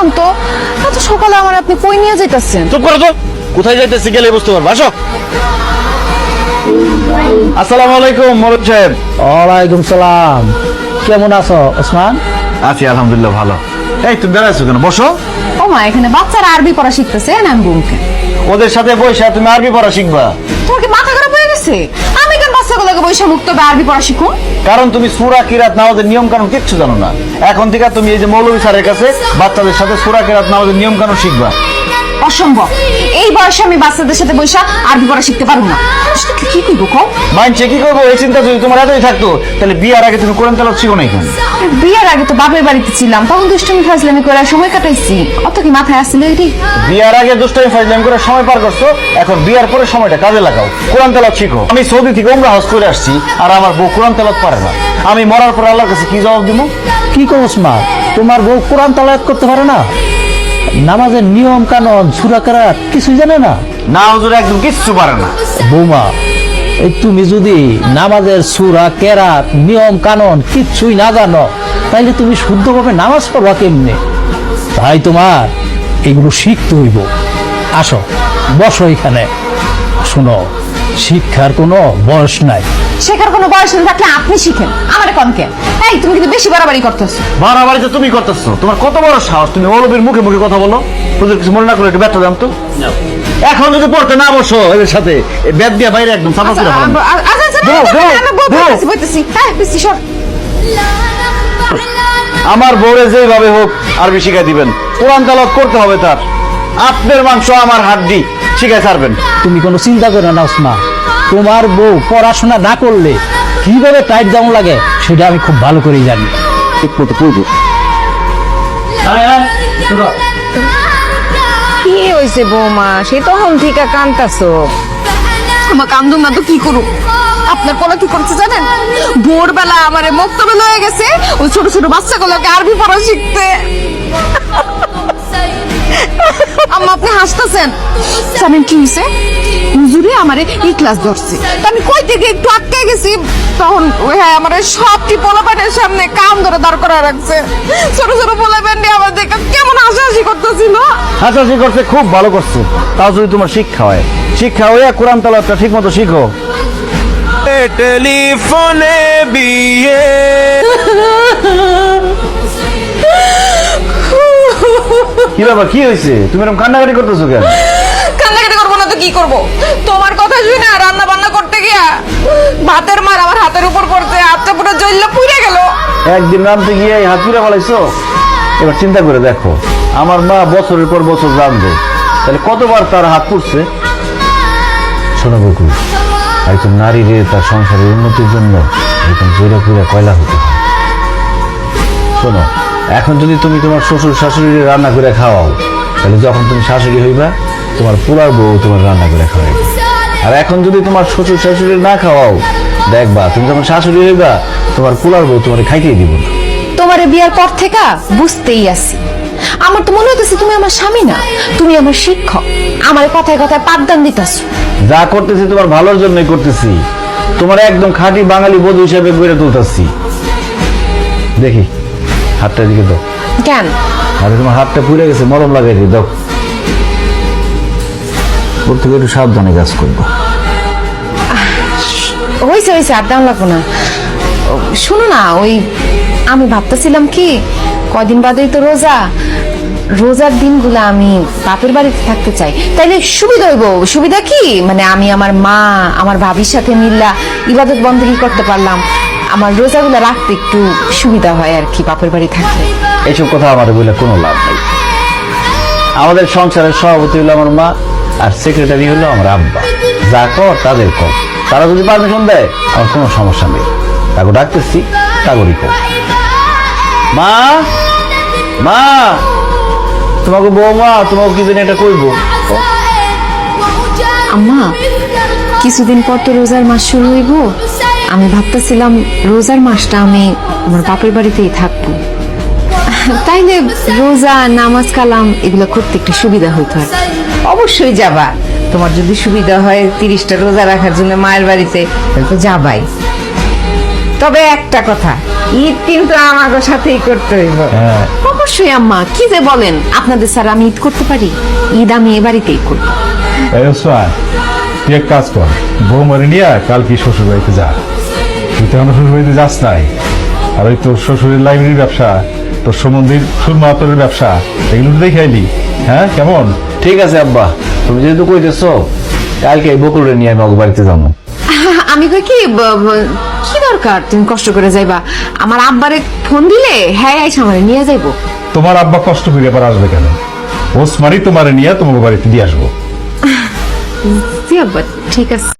দাঁড়ান তো এত সকালে আমার আপনি কই নিয়ে যাইতাছেন? চুপ করো তো। কোথায় যাইতেছি গেলে বুঝতে পারব। আসো। আসসালামু আলাইকুম মরদ সাহেব। ওয়ালাইকুম সালাম। কেমন আছো ওসমান? আছি আলহামদুলিল্লাহ ভালো। এই তুমি দাঁড়াইছো কেন? বসো। ও মা এখানে বাচ্চারা আরবি পড়া শিখতেছে না আমি বুমকে ওদের সাথে বসে তুমি আরবি পড়া শিখবা। তোমার কি মাথা খারাপ হয়ে গেছে? আমি বাচ্চাগুলোকে বৈশা মুক্ত হবে আরবি পড়া শিখুন কারণ তুমি সুরা কিরাত নামাজের নিয়ম কানুন কিচ্ছু জানো না। এখন থেকে তুমি এই যে মৌলভী স্যারের কাছে বাচ্চাদের সাথে সুরা কিরাত নামাজের নিয়ম কানুন শিখবা। অসম্ভব। এই বয়সে আমি বাচ্চাদের সাথে বৈশা আরবি পড়া শিখতে পারব না। কি- কি করব কও? মাইনছে কি করব? এই চিন্তা যদি তোমার এতই থাকতো তাহলে বিয়ার আগে তুমি কোরআন তেলাওয়াত শিখো না কেন বিয়ের আগে তো বাপের বাড়িতে ছিলাম তখন দুষ্টুমি ফাজলামি করে সময় কাটাইছি। অত কি মাথায় আসছিল এটি? বিয়ার আগে দুষ্টামি ফাইজলাম করে সময় পার করছ এখন বিয়ার পরে সময়টা কাজে লাগাও। কোরআন তেলাওয়াত শিখো। আমি সৌদি থেকে উমরা হজ করে আসছি আর আমার বউ কোরআন তেলাওয়াত পারে না। আমি মরার পর আল্লাহর কাছে কি জবাব দিব? কি কো ওসমান তোমার বউ কোরআন তালায়াত করতে পারে না? নামাজের নিয়ম কানুন সুরা কেরাত কিছুই জানে না। না হুজুর একদম কিচ্ছু পারে না। বৌমা এই তুমি যদি নামাজের সুরা কেরাত নিয়ম কানুন কিচ্ছুই না জানো তাইলে তুমি শুদ্ধভাবে নামাজ পড়বা কেমনে? তাই তোমার এগুলো শিখতে হইব। আসো বসো এখানে। শোনো শিক্ষার কোনো বয়স নাই। শেখার কোনো বয়স না থাকলে আপনি শিখেন আমার কনকে এই তুমি কিন্তু বেশি বাড়াবাড়ি করতেছো। বাড়াবাড়িতে তুমি করতেছো। তোমার কত বড় সাহস? তুমি মৌলবীর মুখে মুখে কথা বলো। হুজুর কিছু মনে না করে একটু ব্যর্থ দাম তো? এখন যদি পড়তে না বসো এদের সাথে ব্যাট দিয়ে বাইরে একদম সাফা করে। আচ্ছা আচ্ছা বলতেছি হ্যাঁ আমার বউরে যেভাবে হোক আরবি শিখাই দিবেন। কোরআন তালাত করতে হবে তার। আপনার মাংস আমার হাড্ডি শিখাই ছাড়বেন। তুমি কোনো চিন্তা করো না ওসমা তোমার বউ পড়াশোনা না করলে কীভাবে টাইট ডাউন লাগে সেটা আমি খুব ভালো করেই জানি। ঠিক মতো করব কি হয়েছে বৌমা? সে তখন থেকে কান্তাছো আমার কান্দুম না তো কি করুক? আপনার পোলা কি করছে জানেন? ভোরবেলা আমার মক্তবে লয়ে গেছে ওই ছোট ছোট বাচ্চাগুলোকে আরবি পড়া শিখতে। আম্মা আপনি হাসতেছেন। জানেন কি হয়েছে হুজুরে আমারে এই ক্লাস ধরছে। তো আমি কই থেকে একটু আটকে গেছি। তখন ওই হ্যাঁ আমার সবটি পোলাপানের সামনে কান ধরে দাঁড় করা রাখছে। ছোট ছোট পোলাপান নিয়ে আমার দেখে কেমন হাসাহাসি করতেছিল হাসাহাসি করছে খুব ভালো করছে। তাও যদি তোমার শিক্ষা হয়। শিক্ষা হয়ে কোরআন তালাতটা ঠিক মতো শিখো টেলিফোনে বিয়ে। কি বাবা কি হয়েছে? তুমি এরকম কান্নাকাটি করতেছো কেন? কান্নাকাটি করব না তো কি করব? তোমার কথা শুনে না রান্না বান্না করতে গিয়া ভাতের মার আমার হাতের উপর পড়ছে হাতটা পুরো জ্বললে পুড়ে গেল। একদিন নামতে গিয়ে হাত পিড়া ফেলাইছো? এবার চিন্তা করে দেখো আমার মা বছরের পর বছর রাঁধবে। তাহলে কতবার তার হাত পুড়ছে? শোনো বকুল একজন নারীর তার সংসারের উন্নতির জন্য এরকম জোরে পুরে কয়লা হতে হয়। শোনো এখন যদি তুমি তোমার শ্বশুর শাশুড়ি রান্না করে খাওয়াও তাহলে যখন তুমি শাশুড়ি হইবা তোমার পুরার বউ তোমার রান্না করে খাওয়াইবে। আর এখন যদি তোমার শ্বশুর শাশুড়ি না খাওয়াও দেখবা তুমি যখন শাশুড়ি হইবা তোমার পুলার বউ তোমার খাইতেই দিব না। তোমারে বিয়ার পর থেকে বুঝতেই আছি। আমার তো মনে হইতেছে তুমি আমার স্বামী না তুমি আমার শিক্ষক। আমার কথায় কথায় পাঠদান দিতেছো। যা করতেছি তোমার ভালোর জন্যই করতেছি। তোমার একদম খাঁটি বাঙালি বধূ হিসেবে গড়ে তুলতেছি। দেখি। হাতটা দিকে দাও। কেন? আরে তোমার হাতটা পুড়ে গেছে মরম লাগাই দিয়ে দাও। ওর থেকে একটু সাবধানে কাজ করব। হয়েছে হয়েছে আর দাম লাগবো না। শোনো না ওই আমি ভাবতেছিলাম কি কদিন বাদেই তো রোজা। রোজার দিনগুলো আমি বাপের বাড়িতে থাকতে চাই। তাইলে সুবিধা হইব সুবিধা কি? মানে আমি আমার মা আমার ভাবির সাথে মিল্লা ইবাদত বন্দী করতে পারলাম। আমার রোজাগুলো রাখতে একটু সুবিধা হয় আর কি বাপের বাড়ি থাকলে। এইসব কথা আমাদের বলে কোনো লাভ নেই। আমাদের সংসারের সভাপতি হলো আমার মা আর সেক্রেটারি হলো আমার আব্বা। যা কর তাদের কর। তারা যদি পারমিশন দেয় আমার কোনো সমস্যা নেই। তাকে ডাকতেছি তাগরই কর। মা মা তোমাকে বৌমা তোমাকে কি জানি এটা করব আম্মা কিছুদিন পর তো রোজার মাস শুরু হইব। আমি ভাবতেছিলাম রোজার মাসটা আমি আমার বাপের বাড়িতেই থাকব। তাইলে রোজা নামাজ কালাম এগুলো করতে একটু সুবিধা হইতো আর অবশ্যই যাবা। তোমার যদি সুবিধা হয় তিরিশটা রোজা রাখার জন্য মায়ের বাড়িতে তো যাবাই। তবে একটা কথা ঈদ কিন্তু আমাদের সাথেই করতে হইব। হ্যাঁ। অবশ্যই আম্মা কি যে বলেন আপনাদের স্যার আমি ঈদ করতে পারি? ঈদ আমি এ বাড়িতেই করব। তুই এক কাজ কর বউ মরে নিয়ে কাল কি শ্বশুর বাড়িতে যা। তুই তো এখনও শ্বশুর বাড়িতে যাস নাই। আর ওই তোর শ্বশুরের লাইব্রেরির ব্যবসা তোর সমন্দির সুরমা আতরের ব্যবসা এগুলো একটু দেখে আইলি। হ্যাঁ কেমন? ঠিক আছে আব্বা। তুমি যেহেতু কইতেছো কালকে এই বকুলরে নিয়ে আমি বাড়িতে যাব। আমি কই কি কি দরকার? তুমি কষ্ট করে যাইবা। আমার আব্বারে ফোন দিলে হ্যাঁ আইসা আমারে নিয়ে যাইবো। তোমার আব্বা কষ্ট করে এবার আসবে কেন? ওসমানই তোমারে নিয়ে তোমাকে বাড়িতে দিয়ে আসব। জি আব্বা ঠিক আছে।